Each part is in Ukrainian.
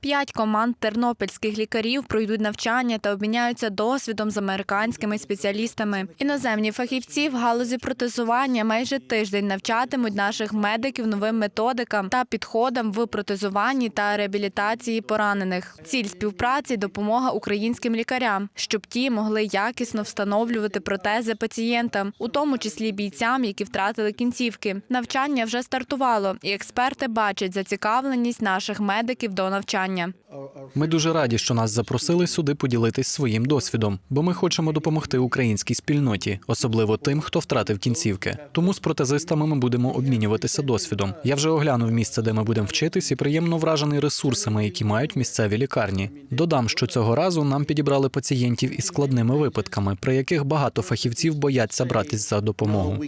П'ять команд тернопільських лікарів пройдуть навчання та обміняються досвідом з американськими спеціалістами. Іноземні фахівці в галузі протезування майже тиждень навчатимуть наших медиків новим методикам та підходам в протезуванні та реабілітації поранених. Ціль співпраці допомога українським лікарям, щоб ті могли якісно встановлювати протези пацієнтам, у тому числі бійцям, які втратили кінцівки. Навчання вже стартувало, і експерти бачать зацікавленість наших медиків до навчання. Ми дуже раді, що нас запросили сюди поділитись своїм досвідом, бо ми хочемо допомогти українській спільноті, особливо тим, хто втратив кінцівки. Тому з протезистами ми будемо обмінюватися досвідом. Я вже оглянув місце, де ми будемо вчитись, і приємно вражений ресурсами, які мають місцеві лікарні. Додам, що цього разу нам підібрали пацієнтів із складними випадками, при яких багато фахівців бояться братись за допомогу.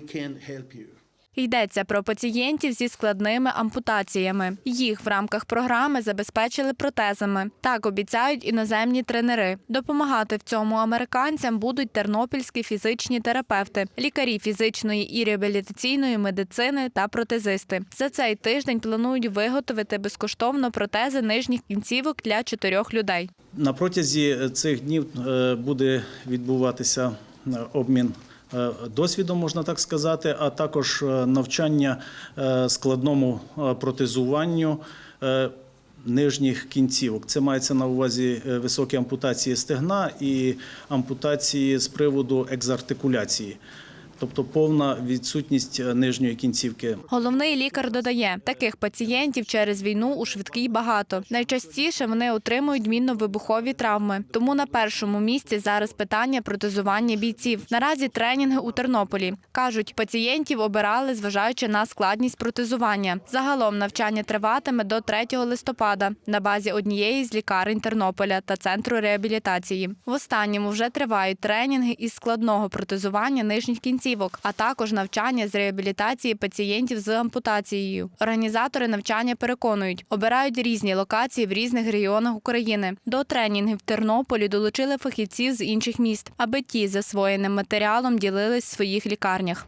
Йдеться про пацієнтів зі складними ампутаціями. Їх в рамках програми забезпечили протезами. Так обіцяють іноземні тренери. Допомагати в цьому американцям будуть тернопільські фізичні терапевти, лікарі фізичної і реабілітаційної медицини та протезисти. За цей тиждень планують виготовити безкоштовно протези нижніх кінцівок для чотирьох людей. На протязі цих днів е, буде відбуватися е, обмін досвідом, можна так сказати, а також е, навчання е, складному е, протезуванню. е, Нижніх кінцівок це мається на увазі е, високі ампутації стегна і ампутації з приводу екзартикуляції, тобто повна відсутність е, нижньої кінцівки. Головний лікар додає, таких пацієнтів через війну у швидкій багато. Найчастіше вони отримують мінно-вибухові травми. Тому на першому місці зараз питання протезування бійців. Наразі тренінги у Тернополі кажуть, пацієнтів обирали, зважаючи на складність протезування. Загалом навчання триватиме до 3 листопада на базі однієї з лікарень Тернополя та центру реабілітації. В останньому вже тривають тренінги із складного протезування нижніх кінцівок, а також навчання з реабілітації пацієнтів з ампутацією. Організатори навчання переконують, обирають різні локації в різних регіонах України. До тренінгів в Тернополі долучили фахівців з інших міст, аби ті засвоєним матеріалом ділились в своїх лікарнях.